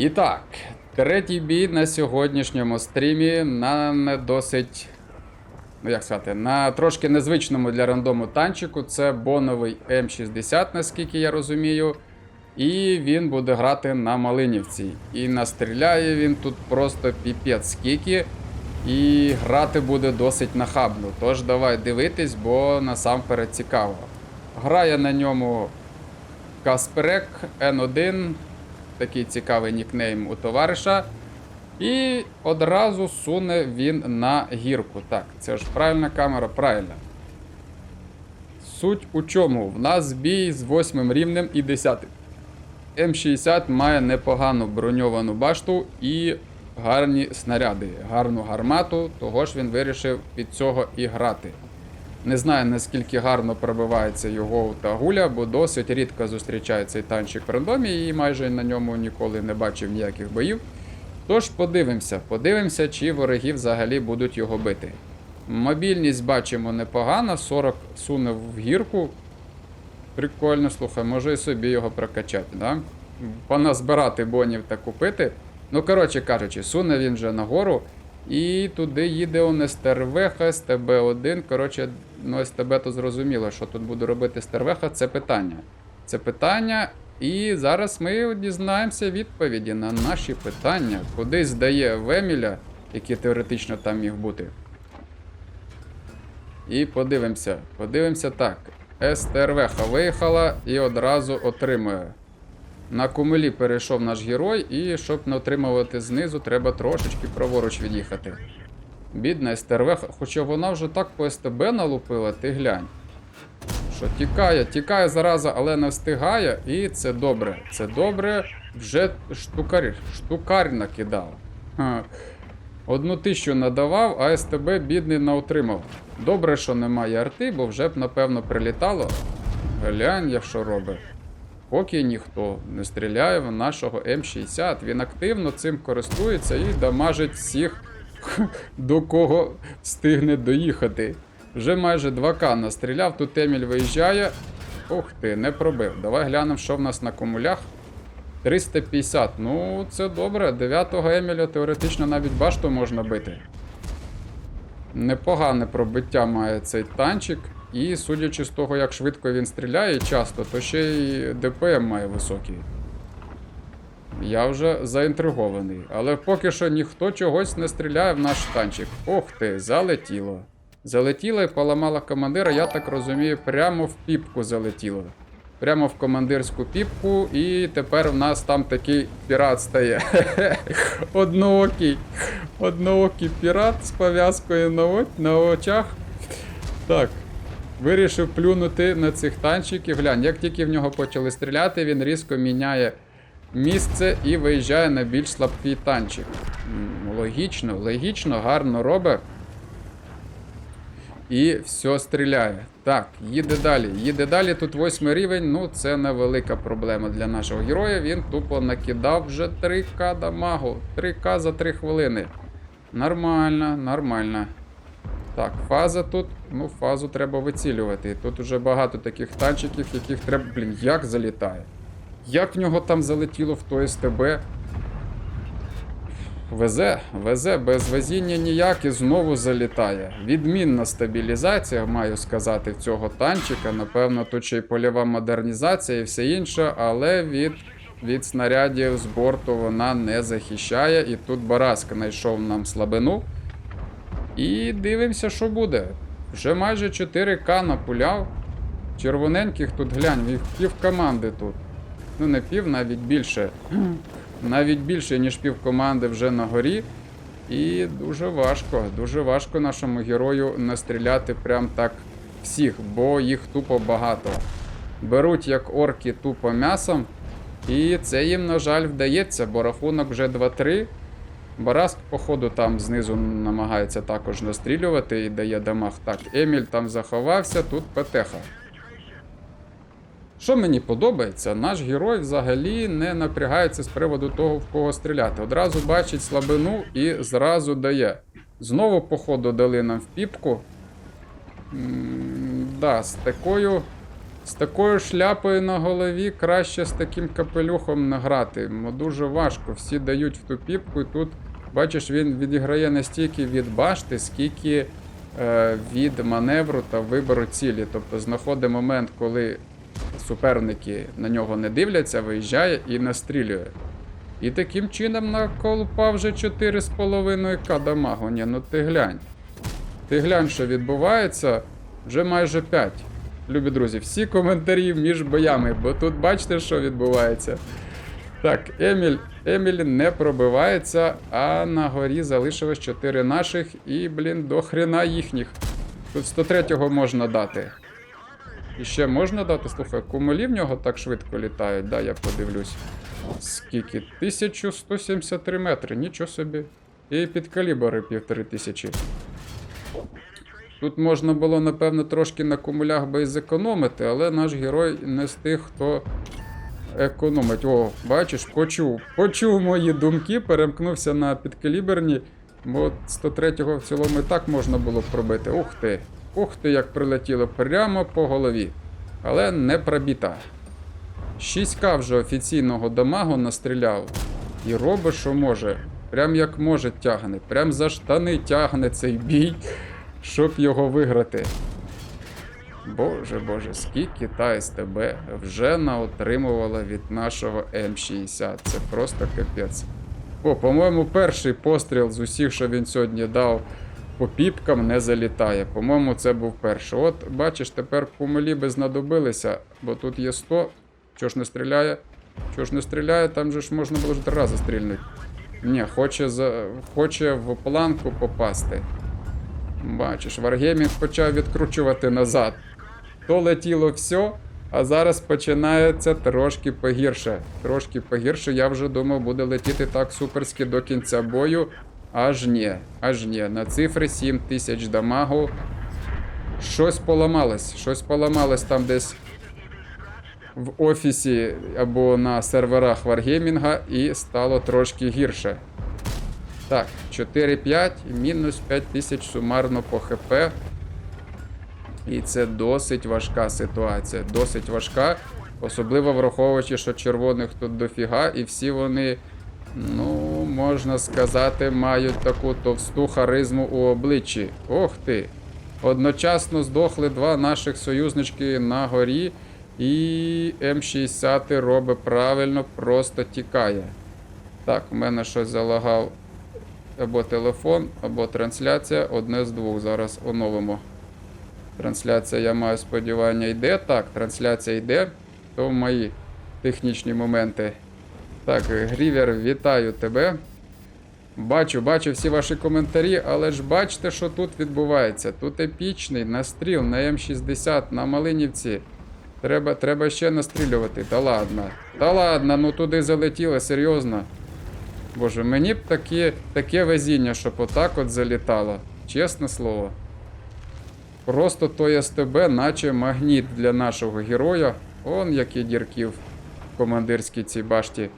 І так, третій бій на сьогоднішньому стрімі на не досить. Ну, як сказати, на трошки незвичному для рандому танчику. Це боновий М60, наскільки я розумію. І він буде грати на Малинівці. І настріляє він тут просто піпець скільки. І грати буде досить нахабно. Тож давай дивитись, бо насамперед цікаво. Грає на ньому Касперек N1, такий цікавий нікнейм у товариша. І одразу суне він на гірку. Так, це ж правильна камера, правильно. Суть у чому? В нас бій з 8 рівнем і 10. М60 має непогану броньовану башту і гарні снаряди, гарну гармату, того ж він вирішив під цього і грати. Не знаю наскільки гарно пробивається його тагуля, бо досить рідко зустрічає цей танчик в рандомі і майже на ньому ніколи не бачив ніяких боїв. Тож подивимося, подивимося, чи вороги взагалі будуть його бити. Мобільність бачимо непогана, 40 суне в гірку. Прикольно, слухай, може і собі його прокачати, да? Поназбирати бонів та купити. Ну, коротше кажучи, суне він вже нагору. І туди їде он СТРВХ, СТБ-1. Коротше, ну СТБ то зрозуміло, що тут буде робити СТРВХ, це питання. Це питання. І зараз ми дізнаємося відповіді на наші питання. Куди здає Веміля, який теоретично там міг бути. І подивимося. Подивимося так. СТРВХ виїхала і одразу отримує. На кумелі перейшов наш герой, і щоб не отримувати знизу, треба трошечки праворуч від'їхати. Бідна СТРВ, хоча вона вже так по СТБ налупила, ти глянь. Що тікає, тікає зараза, але не встигає, і це добре. Це добре, вже штукар, штукар накидав. Одну тисячу надавав, а СТБ бідний не отримав. Добре, що немає арти, бо вже б напевно прилітало. Глянь, я що робить. Поки ніхто не стріляє в нашого М60, він активно цим користується і дамажить всіх, до кого встигне доїхати. Вже майже 2К настріляв, тут Еміль виїжджає. Ух ти, не пробив. Давай глянемо, що в нас на комулях. 350. Ну, це добре. 9-го Еміля теоретично навіть башту можна бити. Непогане пробиття має цей танчик. І судячи з того, як швидко він стріляє часто, то ще й ДПМ має високий. Я вже заінтригований. Але поки що ніхто чогось не стріляє в наш танчик. Ох ти, залетіло. Залетіло і поламала командира, я так розумію, прямо в піпку залетіло. Прямо в командирську піпку, і тепер в нас там такий пірат стає. Одноокий. Одноокий пірат з пов'язкою на, очах. Так. Вирішив плюнути на цих танчиків. Глянь, як тільки в нього почали стріляти, він різко міняє місце і виїжджає на більш слабкий танчик. Логічно, логічно, гарно робить. І все стріляє. Так, їде далі. Їде далі. Тут восьмий рівень. Ну, це невелика проблема для нашого героя. Він тупо накидав вже 3К дамагу. 3К за 3 хвилини. Нормально, нормально. Так, фаза тут. Ну, фазу треба вицілювати. Тут уже багато таких танчиків, яких треба. Блін, як залітає? Як в нього там залетіло в той СТБ? Везе, везе, без везіння ніяк і знову залітає. Відмінна стабілізація, маю сказати, в цього танчика. Напевно, тут ще й польова модернізація і все інше, але від, від снарядів з борту вона не захищає. І тут Бараска знайшов нам слабину. І дивимося, що буде. Вже майже 4К напуляв. Червоненьких тут глянь, їх пів команди тут. Ну, не пів, навіть більше. Навіть більше, ніж пів команди вже на горі. І дуже важко, дуже важко нашому герою настріляти прям так всіх, бо їх тупо багато. Беруть як орки тупо м'ясом. І це їм, на жаль, вдається, бо рахунок вже 2-3. Бараск, походу, там знизу намагається також настрілювати і дає дамаг. Так, Еміль там заховався, тут Петеха. Що мені подобається, наш герой взагалі не напрягається з приводу того, в кого стріляти. Одразу бачить слабину і зразу дає. Знову, походу, дали нам в піпку. Да, з такою З такою шляпою на голові краще з таким капелюхом не грати. Дуже важко. Всі дають в ту піпку, і тут, бачиш, він відіграє настільки від башти, скільки е, від маневру та вибору цілі. Тобто знаходить момент, коли суперники на нього не дивляться, виїжджає і настрілює. І таким чином наколупав вже 4,5к дамагу. Ні, ну ти глянь. Ти глянь, що відбувається вже майже 5. Любі друзі, всі коментарі між боями, бо тут бачите, що відбувається. Так, Еміль, Еміль не пробивається, а на горі залишилось 4 наших і, блін, до хрена їхніх. Тут 103-го можна дати. І ще можна дати, слухай, кумулі в нього так швидко літають, да, я подивлюсь. Скільки? 1173 метри, нічого собі. І під калібри півтори тисячі. Тут можна було, напевно, трошки на кумулях би і зекономити, але наш герой не з тих, хто економить. О, бачиш, почув. Почув мої думки, перемкнувся на підкаліберні. Бо 103-го в цілому і так можна було пробити. Ух ти! Ух ти, як прилетіло прямо по голові. Але не пробіта. 6к вже офіційного дамагу настріляв. І робить, що може. Прям як може тягне. Прям за штани тягне цей бій, щоб його виграти. Боже боже, скільки та СТБ вже наотримувала від нашого М60. Це просто капець. О, по-моєму, перший постріл з усіх, що він сьогодні дав по піпкам, не залітає. По-моєму, це був перший. От, бачиш, тепер кумулі би знадобилися, бо тут є 100. Чого ж не стріляє? Чого ж не стріляє? Там же ж можна було ж три рази стрільнути. Ні, хоче, за... хоче в планку попасти. Бачиш, Варгеймінг почав відкручувати назад. То летіло все, а зараз починається трошки погірше. Трошки погірше, я вже думав, буде летіти так суперськи до кінця бою. Аж ні, аж ні. На цифри 7 тисяч дамагу. Щось поламалось. Щось поламалось там десь в офісі або на серверах Варгеймінга і стало трошки гірше. Так, 4-5, мінус 5 тисяч сумарно по ХП. І це досить важка ситуація. Досить важка. Особливо враховуючи, що червоних тут дофіга, і всі вони, ну, можна сказати, мають таку товсту харизму у обличчі. Ох ти! Одночасно здохли два наших союзнички на горі, і М60 робить правильно, просто тікає. Так, у мене щось залагав або телефон, або трансляція. Одне з двох. Зараз оновимо. Трансляція, я маю сподівання, йде. Так, трансляція йде. То мої технічні моменти. Так, Грівер, вітаю тебе. Бачу, бачу всі ваші коментарі, але ж бачите, що тут відбувається. Тут епічний настріл на М60 на Малинівці. Треба, треба ще настрілювати. Та ладно. Та ладно, ну туди залетіло, серйозно. Боже, мені б таке, таке везіння, щоб отак от залітало. Чесне слово. Просто той СТБ, наче магніт для нашого героя. Он які дірки в командирській цій башті.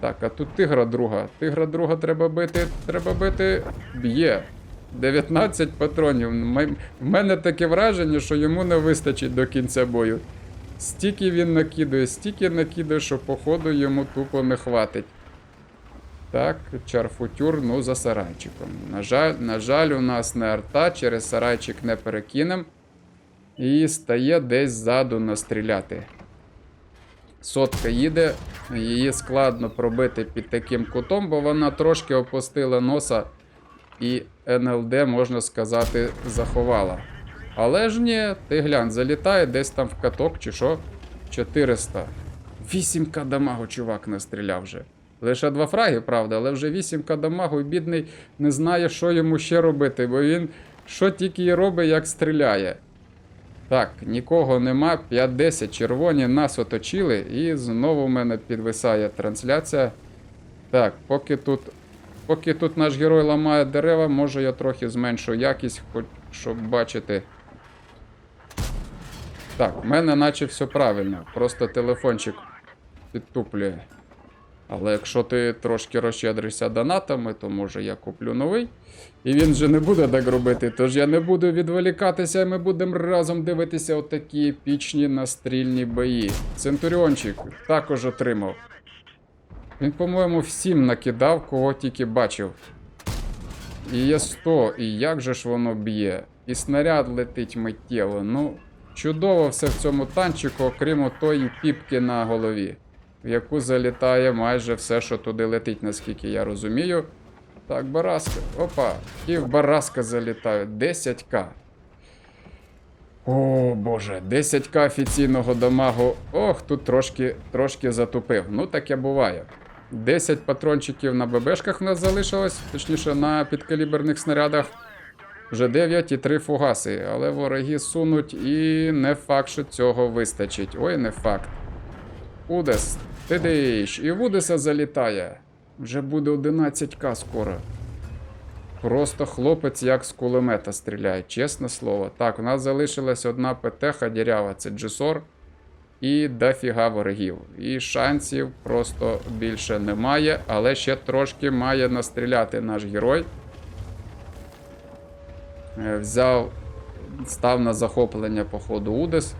Так, а тут тигра друга. Тигра друга треба бити, треба бити. Б'є. 19 патронів. В мене таке враження, що йому не вистачить до кінця бою. Стільки він накидує, стільки накидує, що походу йому тупо не хватить. Так, чарфутюр, ну за сарайчиком. На жаль, на жаль, у нас не арта, через сарайчик не перекинем. І стає десь ззаду настріляти. Сотка їде, її складно пробити під таким кутом, бо вона трошки опустила носа і НЛД, можна сказати, заховала. Але ж ні, ти глянь, залітає десь там в каток чи що? 400. 8к дамагу чувак настріляв вже. Лише два фраги, правда, але вже 8к дамагу, і бідний не знає, що йому ще робити, бо він що тільки і робить, як стріляє. Так, нікого нема. 5-10 червоні нас оточили, і знову в мене підвисає трансляція. Так, поки тут, поки тут наш герой ламає дерева, може я трохи зменшу якість, хоч щоб бачити. Так, в мене наче все правильно. Просто телефончик підтуплює. Але якщо ти трошки розщедришся донатами, то може я куплю новий. І він же не буде так робити, тож я не буду відволікатися, і ми будемо разом дивитися отакі епічні настрільні бої. Центуріончик також отримав. Він, по-моєму, всім накидав, кого тільки бачив. І є 100, і як же ж воно б'є? І снаряд летить миттєво. Ну, чудово все в цьому танчику, окрім тої піпки на голові, в яку залітає майже все, що туди летить, наскільки я розумію. Так, Бараска. Опа, і в Бараска залітають. 10к. О, боже, 10к офіційного дамагу. Ох, тут трошки, трошки затупив. Ну, таке буває. 10 патрончиків на ББшках в нас залишилось, точніше на підкаліберних снарядах. Вже 9 і 3 фугаси, але вороги сунуть і не факт, що цього вистачить. Ой, не факт. Удес, ти диш, і в Удеса залітає. Вже буде 11к скоро. Просто хлопець як з кулемета стріляє, чесне слово. Так, у нас залишилась одна ПТ дірява, це Джесор. І дофіга ворогів. І шансів просто більше немає, але ще трошки має настріляти наш герой. Е, Взяв, став на захоплення по ходу Удес.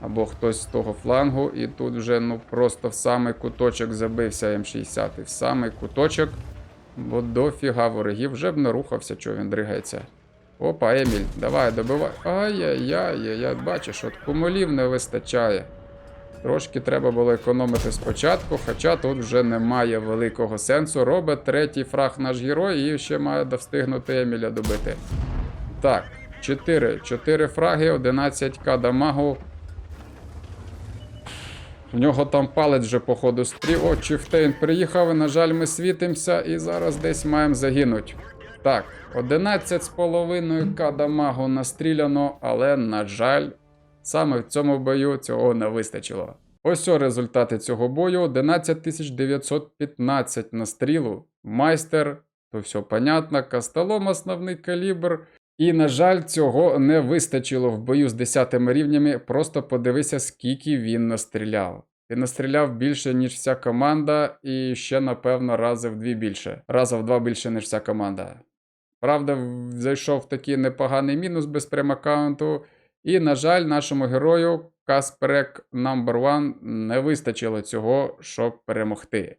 Або хтось з того флангу, і тут вже ну просто в самий куточок забився М60. В самий куточок. Бо дофіга ворогів вже б не рухався, чого він дригається. Опа, Еміль, давай, добивай. Ай-яй-яй, я бачиш, от кумулів не вистачає. Трошки треба було економити спочатку, хоча тут вже немає великого сенсу. Робить третій фраг наш герой і ще має достигнути Еміля добити. Так, 4. 4 фраги, 11к дамагу. В нього там палець вже, походу, стрів. О, Чіфтейн приїхав, і, на жаль, ми світимося і зараз десь маємо загинуть. Так, 11,5к дамагу настріляно, але, на жаль, саме в цьому бою цього не вистачило. Ось о результати цього бою: 11915 настрілу. Майстер, то все понятно, кастелом основний калібр. І, на жаль, цього не вистачило в бою з 10 рівнями. Просто подивися, скільки він настріляв. Він настріляв більше, ніж вся команда, і ще, напевно, рази в дві більше. Раза в два більше, ніж вся команда. Правда, зайшов такий непоганий мінус без прем-аккаунту. І, на жаль, нашому герою Касперек No. 1 не вистачило цього, щоб перемогти.